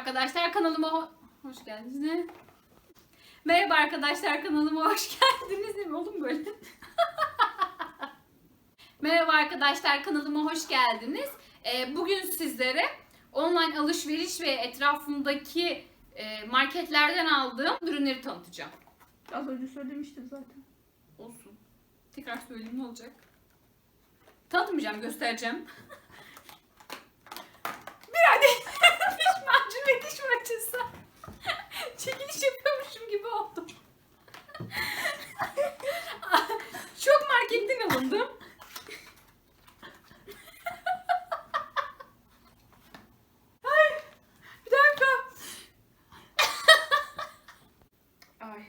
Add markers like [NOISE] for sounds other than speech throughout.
arkadaşlar kanalıma ho- hoş geldiniz. Merhaba arkadaşlar kanalıma hoş geldiniz. Ne oğlum böyle? [LAUGHS] Merhaba arkadaşlar kanalıma hoş geldiniz. Ee, bugün sizlere online alışveriş ve etrafımdaki e, marketlerden aldığım ürünleri tanıtacağım. Az önce söylemiştim zaten. Olsun. Tekrar söyleyeyim ne olacak? Tanıtmayacağım, göstereceğim. [LAUGHS] Bir adet diş fırçası. [LAUGHS] Çekiliş yapıyormuşum gibi oldum. [LAUGHS] Çok marketten alındım. [LAUGHS] Ay, bir. Ay.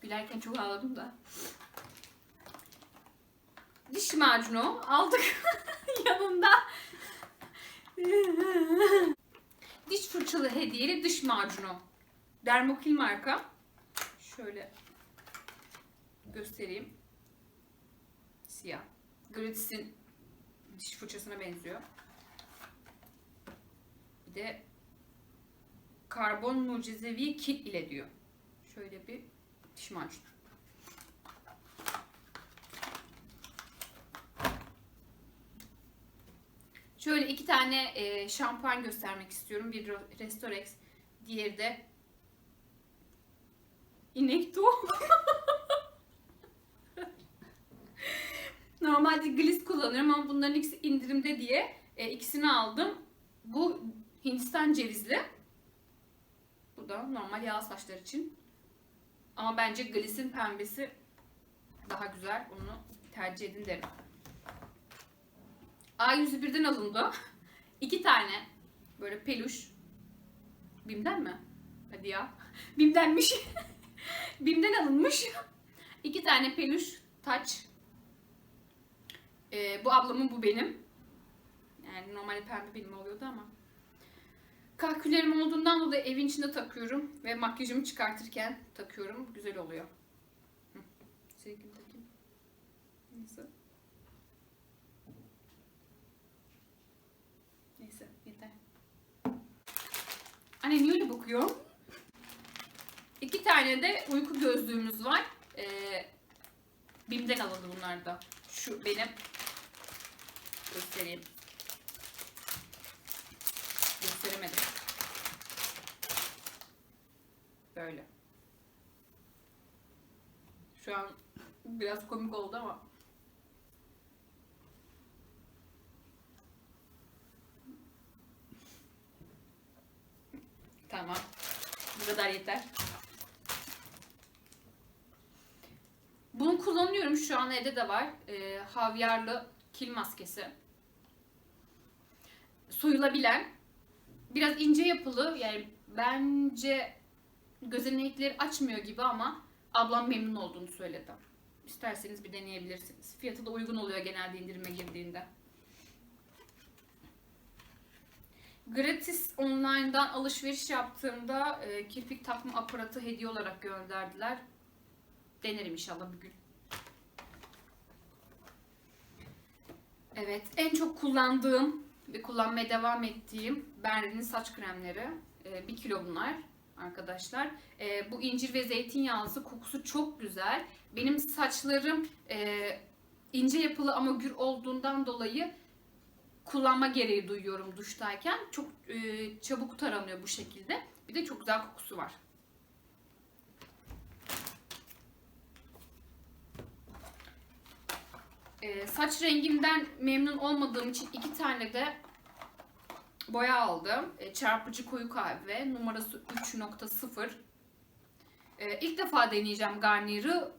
Gülerken çok ağladım da. Diş macunu aldık yanında. Diş fırçalı hediyeli diş macunu. Dermokil marka. Şöyle göstereyim. Siyah. Gratis'in diş fırçasına benziyor. Bir de karbon mucizevi kit ile diyor. Şöyle bir diş macunu. Şöyle iki tane e, şampuan göstermek istiyorum. Bir Restorex, diğeri de Inekto. [LAUGHS] Normalde gliss kullanıyorum ama bunların ikisi indirimde diye e, ikisini aldım. Bu Hindistan cevizli. Bu da normal yağ saçlar için. Ama bence gliss'in pembesi daha güzel. Onu tercih edin derim. A101'den alındı. İki tane böyle peluş. Bim'den mi? Hadi ya. [LAUGHS] Bim'denmiş. [LAUGHS] Bim'den alınmış. [LAUGHS] İki tane peluş taç. Ee, bu ablamın bu benim. Yani normalde pembe benim oluyordu ama. Kahküllerim olduğundan dolayı evin içinde takıyorum. Ve makyajımı çıkartırken takıyorum. Güzel oluyor. Sevgili takayım. Neyse. Neyse yeter. Anne niye öyle bakıyor? İki tane de uyku gözlüğümüz var. Ee, Bim'den alındı bunlar da. Şu benim. Göstereyim. Gösteremedim. Böyle. Şu an biraz komik oldu ama. Tamam. Bu kadar yeter. Bunu kullanıyorum. Şu an evde de var. Ee, havyarlı kil maskesi. Soyulabilen. Biraz ince yapılı. Yani bence gözenekleri açmıyor gibi ama ablam memnun olduğunu söyledi. İsterseniz bir deneyebilirsiniz. Fiyatı da uygun oluyor genelde indirime girdiğinde. Gratis online'dan alışveriş yaptığımda e, kirpik takma aparatı hediye olarak gönderdiler. Denerim inşallah bir gün. Evet, en çok kullandığım ve kullanmaya devam ettiğim Benri'nin saç kremleri. 1 kilo bunlar arkadaşlar. E, bu incir ve zeytinyağlısı kokusu çok güzel. Benim saçlarım e, ince yapılı ama gür olduğundan dolayı kullanma gereği duyuyorum duştayken. Çok e, çabuk taranıyor bu şekilde. Bir de çok güzel kokusu var. E, saç rengimden memnun olmadığım için iki tane de boya aldım. E, çarpıcı koyu kahve numarası 3.0. E, ilk defa deneyeceğim Garnier'ı.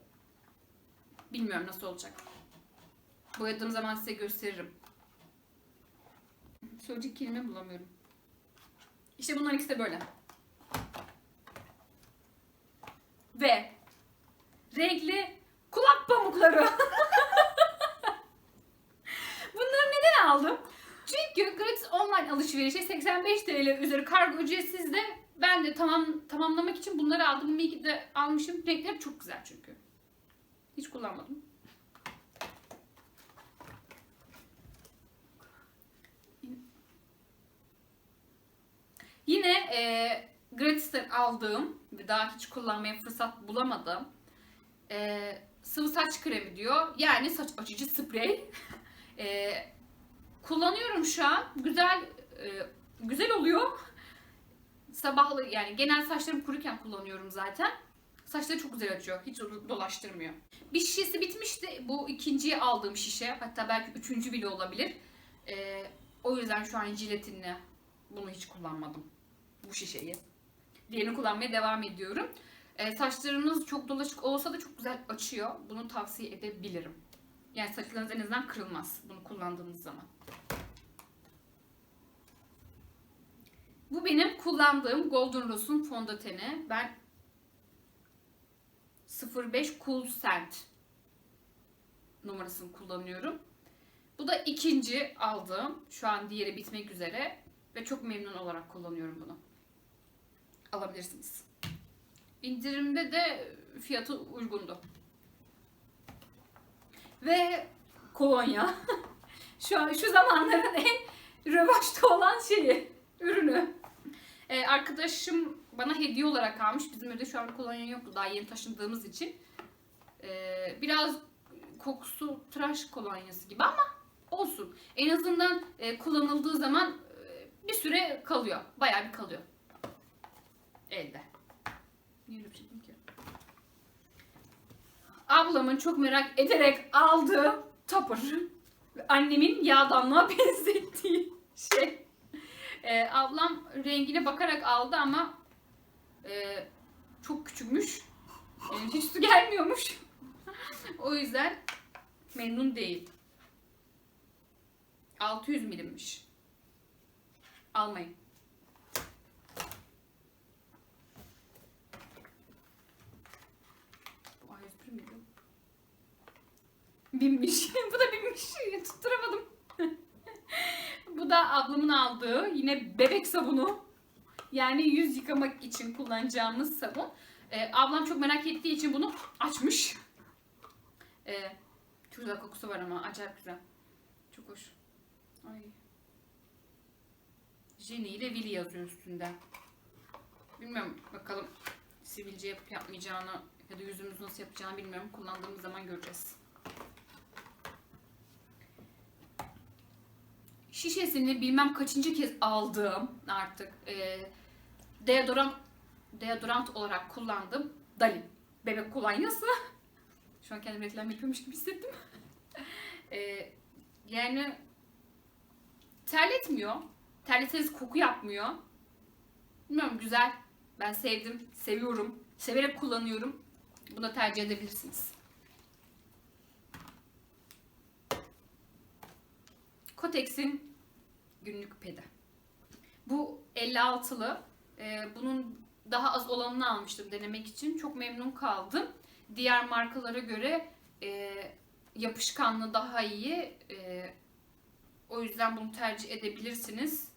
Bilmiyorum nasıl olacak. Boyadığım zaman size gösteririm. Söyleyecek kelime bulamıyorum. İşte bunların ikisi de böyle. Ve renkli kulak pamukları. [LAUGHS] Bunları neden aldım? Çünkü gratis online alışverişe 85 TL üzeri kargo ücretsiz ben de tamam tamamlamak için bunları aldım. Ki de almışım. Renkleri çok güzel çünkü. Hiç kullanmadım. Yine e, gratisten aldığım ve daha hiç kullanmaya fırsat bulamadım. E, sıvı saç kremi diyor. Yani saç açıcı sprey. [LAUGHS] E, kullanıyorum şu an. Güzel e, güzel oluyor. Sabahlı yani genel saçlarım kuruken kullanıyorum zaten. Saçları çok güzel açıyor. Hiç dolaştırmıyor. Bir şişesi bitmişti. Bu ikinciyi aldığım şişe. Hatta belki üçüncü bile olabilir. E, o yüzden şu an jiletinle bunu hiç kullanmadım. Bu şişeyi. Diğerini kullanmaya devam ediyorum. E, saçlarınız çok dolaşık olsa da çok güzel açıyor. Bunu tavsiye edebilirim. Yani saçlarınız en azından kırılmaz bunu kullandığınız zaman. Bu benim kullandığım Golden Rose'un fondöteni. Ben 05 Cool Scent numarasını kullanıyorum. Bu da ikinci aldığım. Şu an diğeri bitmek üzere. Ve çok memnun olarak kullanıyorum bunu. Alabilirsiniz. İndirimde de fiyatı uygundu. Ve kolonya. [LAUGHS] şu an şu zamanların en rövaşta olan şeyi, ürünü. Ee, arkadaşım bana hediye olarak almış. Bizim evde şu an kolonya yoktu daha yeni taşındığımız için. Ee, biraz kokusu tıraş kolonyası gibi ama olsun. En azından e, kullanıldığı zaman e, bir süre kalıyor. Bayağı bir kalıyor. Elde. Niye bir şey ki? Ablamın çok merak ederek aldığı topper. Annemin yağdanlığa [LAUGHS] benzettiği şey. Ee, ablam rengine bakarak aldı ama e, çok küçükmüş. Yani hiç su gelmiyormuş. [LAUGHS] o yüzden memnun değil. 600 milimmiş. Almayın. Binmiş. [LAUGHS] Bu da binmiş. Tutturamadım. [LAUGHS] Bu da ablamın aldığı yine bebek sabunu. Yani yüz yıkamak için kullanacağımız sabun. Ee, ablam çok merak ettiği için bunu açmış. Ee, çok kokusu var ama acayip güzel. Çok hoş. Ay. Jenny ile Willy yazıyor üstünde. Bilmiyorum bakalım sivilce yapıp yapmayacağını ya da yüzümüz nasıl yapacağını bilmiyorum. Kullandığımız zaman göreceğiz. Şişesini bilmem kaçıncı kez aldığım artık e, deodorant deodorant olarak kullandım. Dalin bebek kolonyası. Şu an kendim reklam yapıyormuş gibi hissettim. e, yani terletmiyor. Terletseniz koku yapmıyor. Bilmiyorum güzel. Ben sevdim. Seviyorum. Severek kullanıyorum. Bunu da tercih edebilirsiniz. Kotex'in günlük pedi. Bu 56'lı. Ee, bunun daha az olanını almıştım denemek için. Çok memnun kaldım. Diğer markalara göre e, yapışkanlığı daha iyi. E, o yüzden bunu tercih edebilirsiniz.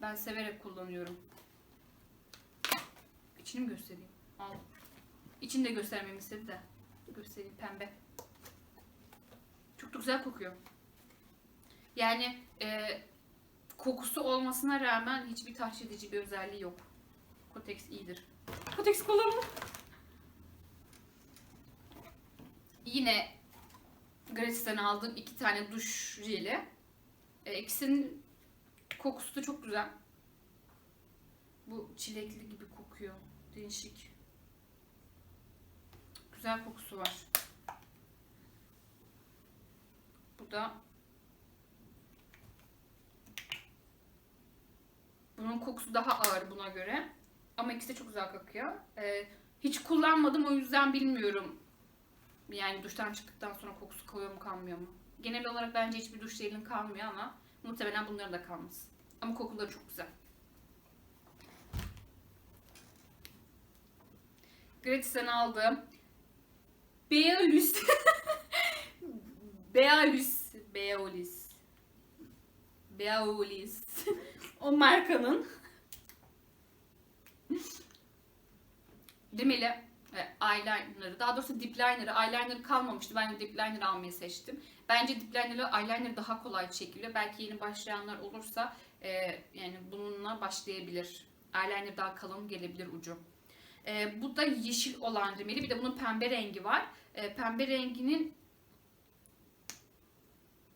Ben severek kullanıyorum. İçini mi göstereyim? Al. İçini de göstermemi istedi de. Göstereyim pembe. Çok da güzel kokuyor. Yani e, kokusu olmasına rağmen hiçbir tahriş bir özelliği yok. Kotex iyidir. Kotex kullanın. Yine Gratis'ten aldığım iki tane duş jeli. E, kokusu da çok güzel. Bu çilekli gibi kokuyor. Değişik. Güzel kokusu var. Bu da Bunun kokusu daha ağır buna göre. Ama ikisi de çok güzel kokuyor. Ee, hiç kullanmadım o yüzden bilmiyorum. Yani duştan çıktıktan sonra kokusu kalıyor mu kalmıyor mu? Genel olarak bence hiçbir duş jelinin kalmıyor ama muhtemelen bunların da kalmaz. Ama kokuları çok güzel. Gratis'ten aldım. Beolus. Beolus. Beolus. Beolus. O markanın Demeli e, eyeliner'ı, daha doğrusu dip liner'ı, eyeliner kalmamıştı. Ben de dip liner almayı seçtim. Bence dip liner'ı, eyeliner daha kolay çekiliyor. Belki yeni başlayanlar olursa e, yani bununla başlayabilir. eyeliner daha kalın gelebilir ucu. Ee, bu da yeşil olan rimeli. Bir de bunun pembe rengi var. Ee, pembe renginin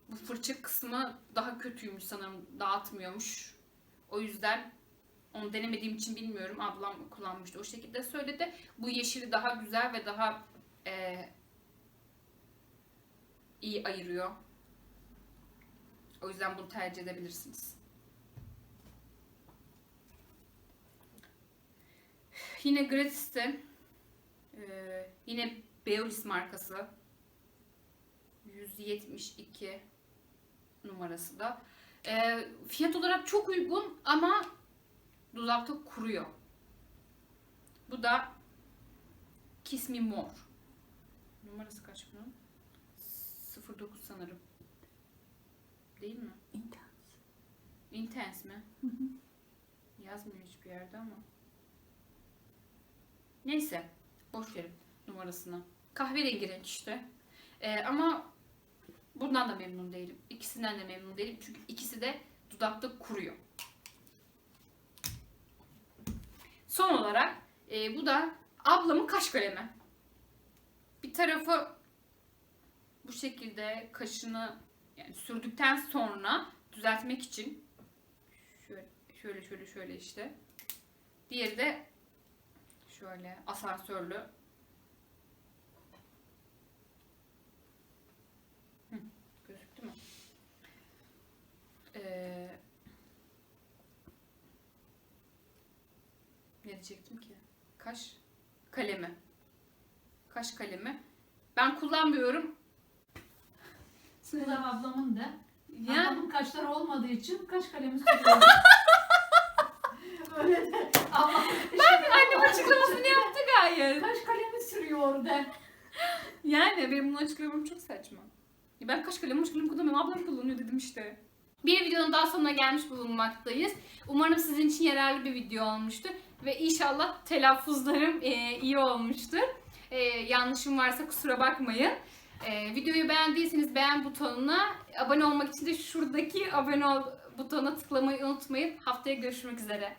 bu fırça kısmı daha kötüymüş sanırım. Dağıtmıyormuş. O yüzden onu denemediğim için bilmiyorum. Ablam kullanmıştı. O şekilde söyledi. Bu yeşili daha güzel ve daha e, iyi ayırıyor. O yüzden bunu tercih edebilirsiniz. Yine Gratis'te e, yine Beolis markası 172 numarası da. E, fiyat olarak çok uygun ama dudakta kuruyor. Bu da Kiss Me More. Numarası kaç bunun? 09 sanırım. Değil mi? Intense mi? Yazmıyor hiçbir yerde ama. Neyse. Boş verin numarasını. Kahverengi renk işte. Ee, ama bundan da memnun değilim. İkisinden de memnun değilim. Çünkü ikisi de dudakta kuruyor. Son olarak e, bu da ablamın kaş kalemi. Bir tarafı bu şekilde kaşını yani sürdükten sonra düzeltmek için şöyle şöyle şöyle şöyle işte. Diğeri de şöyle asansörlü. Ee, ne diyecektim ki? Kaş kalemi. Kaş kalemi. Ben kullanmıyorum. Sıra ablamın da. Ya Ablamın kaşları olmadığı için kaş kalemi [LAUGHS] sürüyorum. Öyle de. Ablam annem açıklamasını yaptı gayet. kaş kalemi sürüyor de. Yani benim bunu açıklamam çok saçma. Ben kaş kalemi, kalemi kullanmıyorum. Ablam kullanıyor dedim işte. Bir videonun daha sonuna gelmiş bulunmaktayız. Umarım sizin için yararlı bir video olmuştur. Ve inşallah telaffuzlarım e, iyi olmuştur. E, yanlışım varsa kusura bakmayın. E, videoyu beğendiyseniz beğen butonuna, abone olmak için de şuradaki abone ol butonuna tıklamayı unutmayın. Haftaya görüşmek üzere.